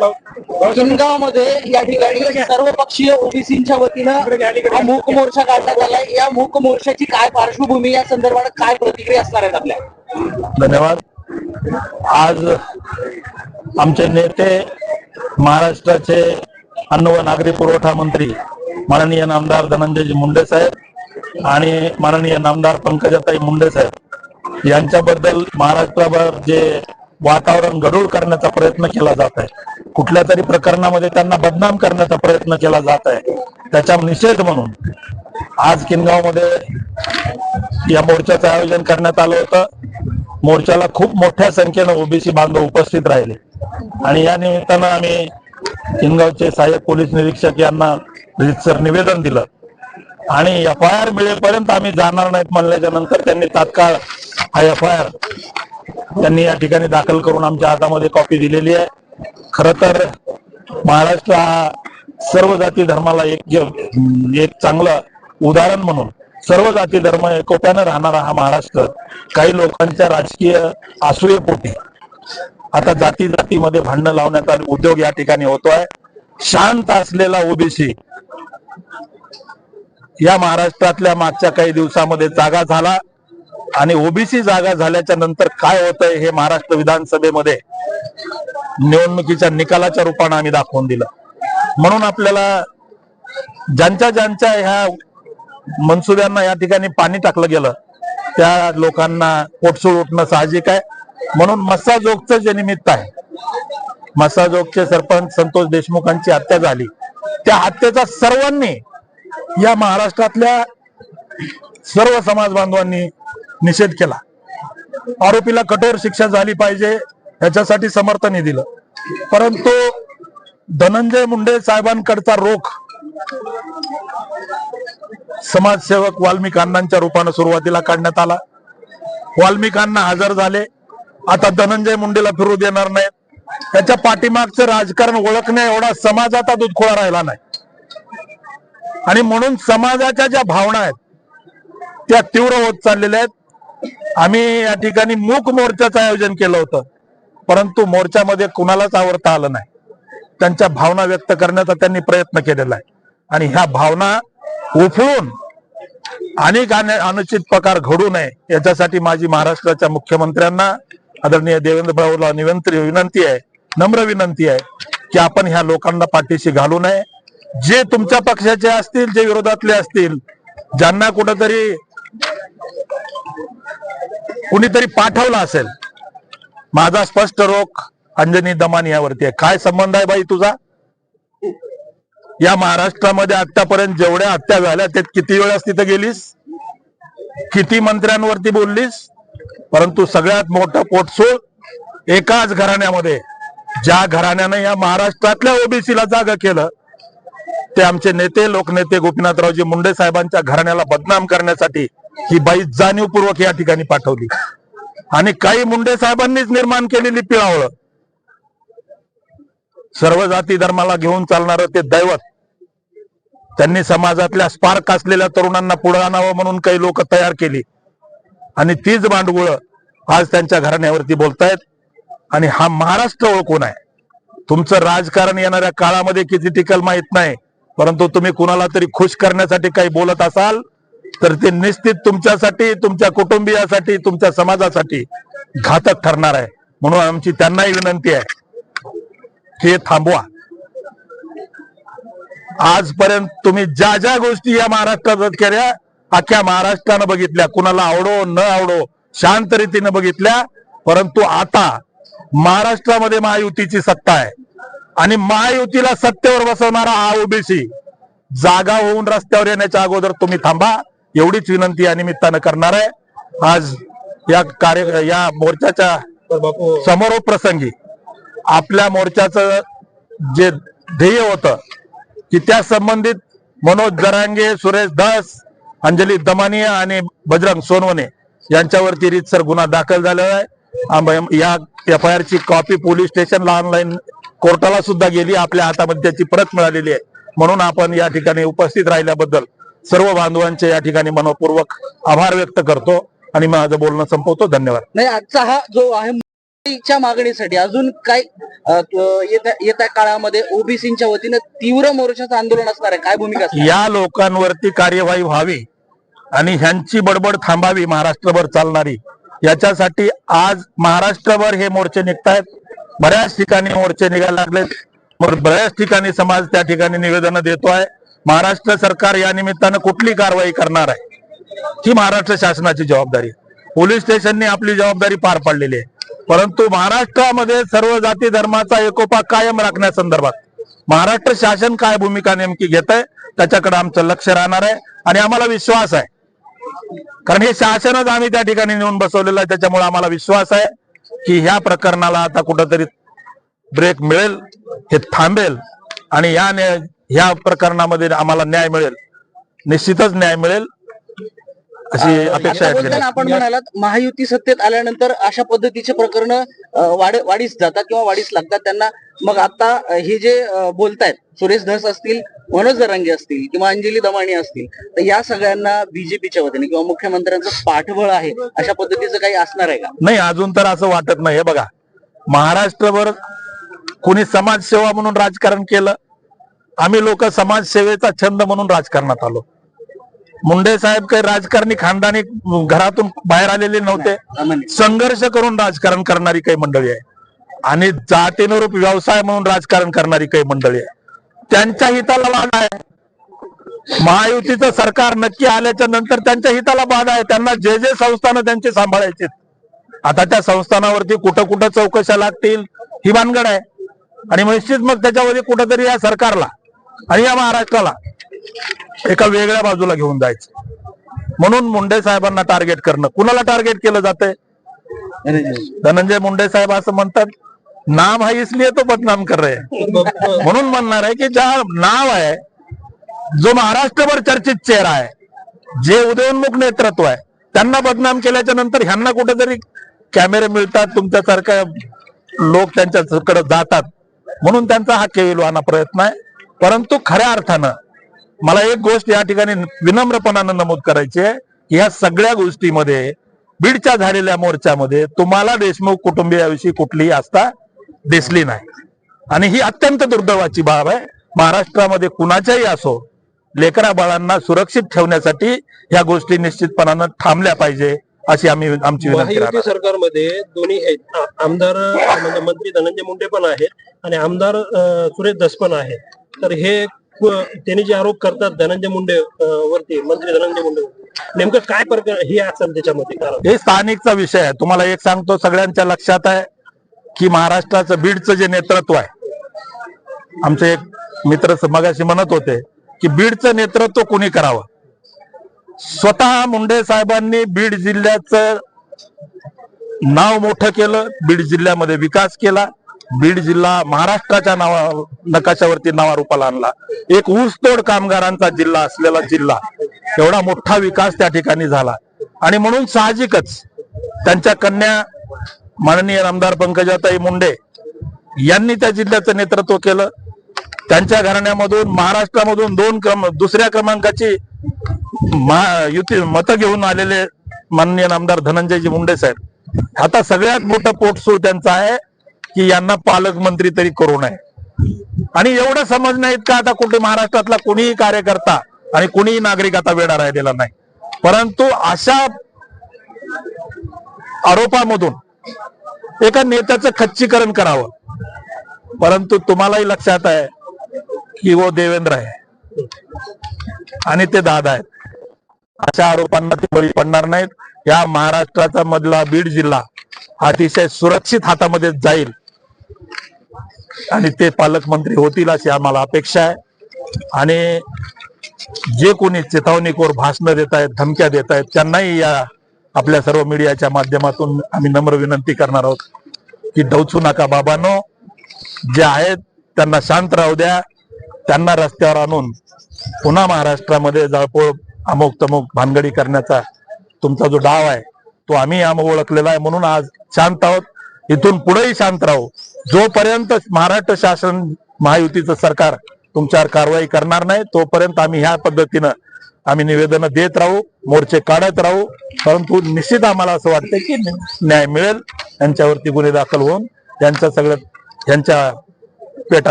बोलत किनगावमध्ये या ठिकाणी सर्व पक्षीय ओबीसीच्या वतीनं मूक मोर्चा काढण्यात आलाय या मूक मोर्चाची काय पार्श्वभूमी या संदर्भात काय प्रतिक्रिया असणार आहेत आपल्या? धन्यवाद. आज आमचे नेते महाराष्ट्राचे अन्न व नागरी पुरवठा मंत्री माननीय नामदार धनंजयजी मुंडे साहेब आणि माननीय नामदार पंकजाताई मुंडे साहेब यांच्याबद्दल महाराष्ट्राभर जे वातावरण गडूळ करण्याचा प्रयत्न केला जात आहे. कुठल्या तरी प्रकरणामध्ये त्यांना बदनाम करण्याचा प्रयत्न केला जात आहे. त्याच्या निषेध म्हणून आज किनगावमध्ये या मोर्चाचं आयोजन करण्यात आलं होतं. मोर्चाला खूप मोठ्या संख्येनं ओबीसी बांधव उपस्थित राहिले. आणि या निमित्तानं आम्ही किनगावचे सहाय्यक पोलीस निरीक्षक यांना रितसर निवेदन दिलं. आणि एफ आय आर मिळेपर्यंत आम्ही जाणार नाहीत म्हणल्याच्या नंतर त्यांनी तात्काळ हा एफ आय आर त्यांनी या ठिकाणी दाखल करून आमच्या हातामध्ये कॉपी दिलेली आहे. खर तर महाराष्ट्र हा सर्व जाती धर्माला एक एक चांगलं उदाहरण म्हणून सर्व जाती धर्म एकोप्यानं राहणारा हा महाराष्ट्र काही लोकांच्या राजकीय असूयेपोटी आता जाती जातीमध्ये भांडणं लावण्याचा उद्योग या ठिकाणी होतोय. शांत असलेला ओबीसी या महाराष्ट्रातल्या मागच्या काही दिवसामध्ये जागा झाला. आणि ओबीसी जागा झाल्याच्यानंतर काय होतंय हे महाराष्ट्र विधानसभेमध्ये निवडणुकीच्या निकालाच्या रूपाने आम्ही दाखवून दिलं. म्हणून आपल्याला ज्यांच्या ज्यांच्या ह्या मनसुब्यांना या ठिकाणी पाणी टाकलं गेलं त्या लोकांना पोटसूळ उठणं साहजिक आहे. म्हणून मस्साजोगचं जे निमित्त आहे मस्साजोगचे सरपंच संतोष देशमुखांची हत्या झाली. त्या हत्येचा सर्वांनी या महाराष्ट्रातल्या सर्व समाज बांधवांनी निषेध केला. आरोपीला कठोर शिक्षा झाली पाहिजे याच्यासाठी समर्थनही दिलं. परंतु धनंजय मुंडे साहेबांकडचा रोख समाजसेवक वाल्मिक अण्णांच्या रूपानं सुरुवातीला काढण्यात आला. वाल्मिक अण्णा हजर झाले. आता धनंजय मुंडेला फिरू देणार नाहीत. त्याच्या पाठीमागचं राजकारण ओळखण्या एवढा समाजाचा दुधखोळा राहिला नाही. आणि म्हणून समाजाच्या ज्या भावना आहेत त्या तीव्र होत चाललेल्या आहेत. आम्ही या ठिकाणी मूक मोर्चाचं आयोजन केलं होतं. परंतु मोर्चामध्ये कुणालाच आवडता आलं नाही. त्यांच्या भावना व्यक्त करण्याचा त्यांनी प्रयत्न केलेला आहे. आणि ह्या भावना उफळून अनेक अनुचित प्रकार घडू नये याच्यासाठी माझी महाराष्ट्राच्या मुख्यमंत्र्यांना आदरणीय देवेंद्र भाऊला विनंती विनंती आहे नम्र विनंती आहे की आपण ह्या लोकांना पाठीशी घालू नये. जे तुमच्या पक्षाचे असतील जे विरोधातले असतील ज्यांना कुठंतरी कुणीतरी पाठवलं असेल. माझा स्पष्ट रोख अंजनी दमान यावरती आहे. काय संबंध आहे बाई तुझा? या महाराष्ट्रामध्ये आतापर्यंत जेवढ्या हत्या झाल्या त्यात किती वेळास तिथे गेलीस? किती मंत्र्यांवरती बोललीस? परंतु सगळ्यात मोठं पोटसूळ एकाच घराण्यामध्ये. ज्या घराण्यानं या महाराष्ट्रातल्या ओबीसीला जागा केलं ते आमचे नेते लोकनेते गोपीनाथरावजी मुंडे साहेबांच्या घराण्याला बदनाम करण्यासाठी ही बाई जाणीवपूर्वक या ठिकाणी पाठवली. आणि काही मुंडे साहेबांनीच निर्माण केलेली पिळावळ. सर्व जाती धर्माला घेऊन चालणार ते दैवत. त्यांनी समाजातल्या स्पार्क असलेल्या तरुणांना पुढे आणावं म्हणून काही लोक तयार केली. आणि तीच भांडवळ आज त्यांच्या घराण्यावरती बोलतायत. आणि हा महाराष्ट्र ओळखून आहे. तुमचं राजकारण येणाऱ्या काळामध्ये किती टिकल माहीत नाही. परंतु तुम्ही कुणाला तरी खुश करण्यासाठी काही बोलत असाल तर ते निश्चित तुमच्यासाठी तुमच्या कुटुंबियासाठी तुमच्या समाजासाठी घातक ठरणार आहे. म्हणून आमची त्यांनाही विनंती आहे की थांबवा. आजपर्यंत तुम्ही ज्या ज्या गोष्टी या महाराष्ट्रात केल्या अख्ख्या महाराष्ट्रानं बघितल्या. कुणाला आवडो न आवडो शांत रीतीनं बघितल्या. परंतु आता महाराष्ट्रामध्ये महायुतीची सत्ता आहे. आणि महायुतीला सत्तेवर बसवणारा हा ओबीसी जागा होऊन रस्त्यावर येण्याच्या अगोदर तुम्ही थांबा. एवढीच विनंती या निमित्तानं करणार आहे. आज या कार्य या मोर्चाच्या समारोप प्रसंगी आपल्या मोर्चाचं जे ध्येय होतं की त्या संबंधित मनोज जरांगे सुरेश दास अंजली दमानिया आणि बजरंग सोनवणे यांच्यावरती रीतसर गुन्हा दाखल झालेला आहे. या एफ आय आर ची कॉपी पोलीस स्टेशनला ऑनलाईन कोर्टाला सुद्धा गेली. आपल्या हातामध्ये त्याची प्रत मिळालेली आहे. म्हणून आपण या ठिकाणी उपस्थित राहिल्याबद्दल सर्व बांधवांचे या ठिकाणी मनपूर्वक आभार व्यक्त करतो आणि माझं बोलणं संपवतो. धन्यवाद. नाही आजचा हा जो आहे च्या मागणीसाठी अजून काय येत्या काळामध्ये ओबीसीच्या वतीनं तीव्र मोर्चाचं आंदोलन असणार आहे. काय भूमिका या लोकांवरती कार्यवाही व्हावी आणि ह्यांची बडबड थांबावी महाराष्ट्रभर चालणारी. याच्यासाठी आज महाराष्ट्रभर हे मोर्चे निघतायत. बऱ्याच ठिकाणी मोर्चे निघायला लागलेत. बऱ्याच ठिकाणी समाज त्या ठिकाणी निवेदन देतोय. महाराष्ट्र सरकार या निमित्तानं कुठली कारवाई करणार आहे? ही महाराष्ट्र शासनाची जबाबदारी पोलीस स्टेशनने आपली जबाबदारी पार पाडलेली आहे. परंतु महाराष्ट्रामध्ये सर्व जाती धर्माचा एकोपा कायम राखण्यासंदर्भात महाराष्ट्र शासन काय भूमिका नेमकी घेत आहे त्याच्याकडे आमचं लक्ष राहणार आहे आणि आम्हाला विश्वास आहे. कारण हे शासनच आम्ही त्या ठिकाणी नेऊन बसवलेलं आहे त्याच्यामुळे आम्हाला विश्वास आहे की ह्या प्रकरणाला आता कुठंतरी ब्रेक मिळेल हे थांबेल आणि या ह्या प्रकरणामध्ये आम्हाला न्याय मिळेल. निश्चितच न्याय मिळेल अशी अपेक्षा आहे आपण म्हणालात महायुती सत्तेत आल्यानंतर अशा पद्धतीचे प्रकरण वाढ वाढीस जातात किंवा वाढीस लागतात. त्यांना मग आता हे जे बोलतायत सुरेश धस असतील मनोज दरांगे असतील किंवा अंजली दमाणी असतील तर या सगळ्यांना बीजेपीच्या वतीने किंवा मुख्यमंत्र्यांचं पाठबळ आहे अशा पद्धतीचं काही असणार आहे का? नाही अजून तर असं वाटत नाही हे बघा. महाराष्ट्रभर कोणी समाजसेवा म्हणून राजकारण केलं आम्ही लोक समाजसेवेचा छंद म्हणून राजकारणात आलो. मुंडे साहेब काही राजकारणी खानदानी घरातून बाहेर आलेले नव्हते. संघर्ष करून राजकारण करणारी काही मंडळी आहे. आणि जातीनुरूप व्यवसाय म्हणून राजकारण करणारी काही मंडळी आहे. त्यांच्या हिताला बाधा आहे. महायुतीचं सरकार नक्की आल्याच्यानंतर त्यांच्या हिताला बाधा आहे. त्यांना जे जे संस्थानं त्यांचे सांभाळायचे आता त्या संस्थानावरती कुठं कुठं चौकशा लागतील ही भानगड आहे. आणि निश्चित मग त्याच्यामध्ये कुठंतरी या सरकारला आणि या महाराष्ट्राला एका वेगळ्या बाजूला घेऊन जायचं. म्हणून मुंडे साहेबांना टार्गेट करणं. कुणाला टार्गेट केलं जाते धनंजय मुंडे साहेब असं म्हणतात नाम है इसलिए तो बदनाम कर रहे म्हणून म्हणणार आहे की ज्या नाव आहे जो महाराष्ट्रभर चर्चित चेहरा आहे जे उदयोन्मुख नेतृत्व आहे त्यांना बदनाम केल्याच्यानंतर ह्यांना कुठेतरी कॅमेरे मिळतात तुमच्यासारख्या लोक त्यांच्याकडे जातात. म्हणून त्यांचा हा केविलवाना प्रयत्न आहे. परंतु खऱ्या अर्थानं मला एक गोष्ट या ठिकाणी विनम्रपणानं नमूद करायची आहे. या सगळ्या गोष्टीमध्ये बीडच्या झालेल्या मोर्चामध्ये तुम्हाला देशमुख कुटुंबियाविषयी कुठलीही आस्था दिसली नाही. आणि ही अत्यंत दुर्दैवाची बाब आहे. महाराष्ट्रामध्ये कुणाच्याही असो लेकरा बाळांना सुरक्षित ठेवण्यासाठी या गोष्टी निश्चितपणानं थांबल्या पाहिजे अशी आम्ही आमची विनंती सरकारमध्ये दोन्ही आहेत. आमदार म्हणजे मंत्री धनंजय मुंडे पण आहेत आणि आमदार सुरेश दस पण आहेत. तर हे त्यांनी जे आरोप करतात धनंजय मुंडे वरती मंत्री धनंजय मुंडे नेमकं काय प्रकार हे असेल त्याच्यामध्ये? हे स्थानिकचा विषय आहे. तुम्हाला एक सांगतो सगळ्यांच्या लक्षात आहे की महाराष्ट्राचं बीडचं जे नेतृत्व आहे आमचे एक मित्र मगाशी म्हणत होते की बीडचं नेतृत्व कुणी करावं? स्वतः मुंडे साहेबांनी बीड जिल्ह्याचं नाव मोठं केलं बीड जिल्ह्यामध्ये विकास केला. बीड जिल्हा महाराष्ट्राच्या नावा नकाशावरती नावारूपाला आणला. एक ऊसतोड कामगारांचा जिल्हा असलेला जिल्हा एवढा मोठा विकास त्या ठिकाणी झाला. आणि म्हणून साहजिकच त्यांच्या कन्या माननीय आमदार पंकजाताई मुंडे यांनी त्या जिल्ह्याचं नेतृत्व केलं. त्यांच्या घराण्यामधून महाराष्ट्रामधून दोन क्रम दुसऱ्या क्रमांकाची युती मतं घेऊन आलेले माननीय आमदार धनंजयजी मुंडे साहेब. आता सगळ्यात मोठं पोटसू त्यांचं आहे. की यांना पालकमंत्री तरी करू नये. आणि एवढं समज नाहीत का आता कुठे महाराष्ट्रातला कुणीही कार्यकर्ता आणि कुणीही नागरिक आता वेळा राहिलेला नाही. परंतु अशा आरोपामधून एका नेत्याचं खच्चीकरण करावं. परंतु तुम्हालाही लक्षात आहे की वो देवेंद्र आहे. आणि ते दादा आहेत. अशा आरोपांना ते बळी पडणार नाहीत. या महाराष्ट्राचा मधला बीड जिल्हा अतिशय सुरक्षित हातामध्ये जाईल. आणि ते पालकमंत्री होतील अशी आम्हाला अपेक्षा आहे. आणि जे कोणी चेतावणीकोर भाषणं देत आहेत धमक्या देत आहेत त्यांनाही या आपल्या सर्व मीडियाच्या माध्यमातून आम्ही नम्र विनंती करणार आहोत की डवचू नका बाबांनो. जे आहेत त्यांना शांत राहू द्या. त्यांना रस्त्यावर आणून पुन्हा महाराष्ट्रामध्ये जाळपोळ अमुक तमुक भानगडी करण्याचा तुमचा जो डाव आहे तो आम्ही आम ओळखलेला आहे. म्हणून आज शांत आहोत. इथून पुढेही शांत राहू. जोपर्यंत महाराष्ट्र शासन महायुतीचं सरकार तुमच्यावर कारवाई करणार नाही तोपर्यंत आम्ही ह्या पद्धतीनं आम्ही निवेदन देत राहू मोर्चे काढत राहू. परंतु निश्चित आम्हाला असं वाटतं की न्याय मिळेल. यांच्यावरती गुन्हे दाखल होऊन यांच्या सगळ्या यांच्या पेटा